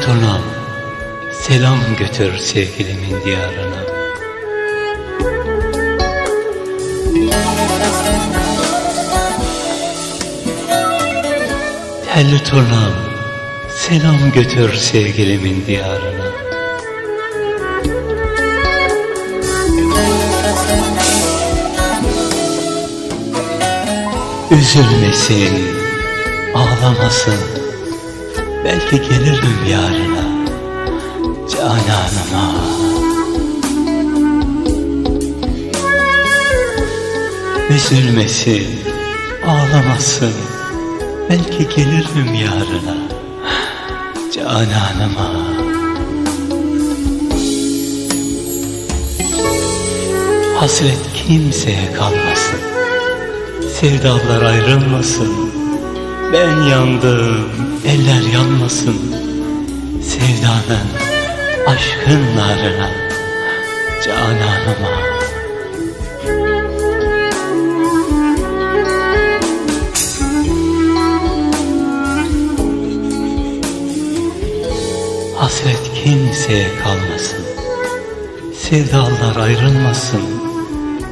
turnam, selam götür sevgilimin diyarına. Telli selam götür sevgilimin diyarına. Üzülmesin, ağlamasın, belki gelirim yarına, cananıma. Üzülmesin, ağlamasın, belki gelirim yarına, cananıma. Hasret kimseye kalmasın. Sevdalar ayrılmasın Ben yandım eller yanmasın. Sevdanın aşkın narına Cananıma. Hasret kimseye kalmasın. Sevdalar ayrılmasın.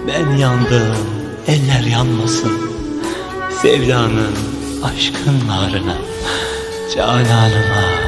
Ben yandım eller yanmasın. Sevdanın aşkın narına Cananıma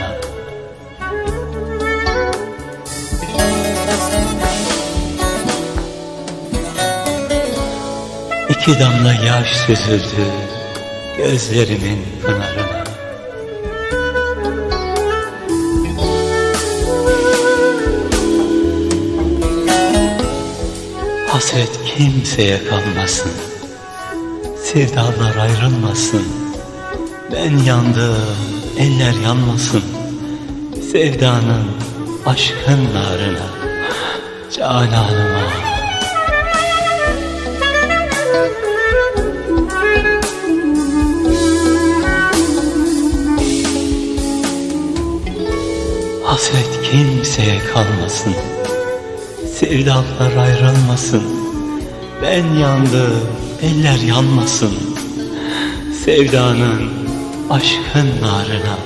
İki damla yaş süzüldü gözlerimin pınarına. Hasret kimseye kalmasın, sevdalar ayrılmasın. Ben yandım, eller yanmasın, sevdanın, aşkın narına, cananıma. kimseye kalmasın. Sevdalar ayrılmasın. Ben yandım eller yanmasın. Sevdanın aşkın narına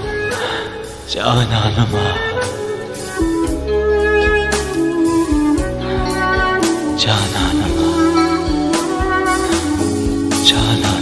Cananıma. Cananıma. Cananıma.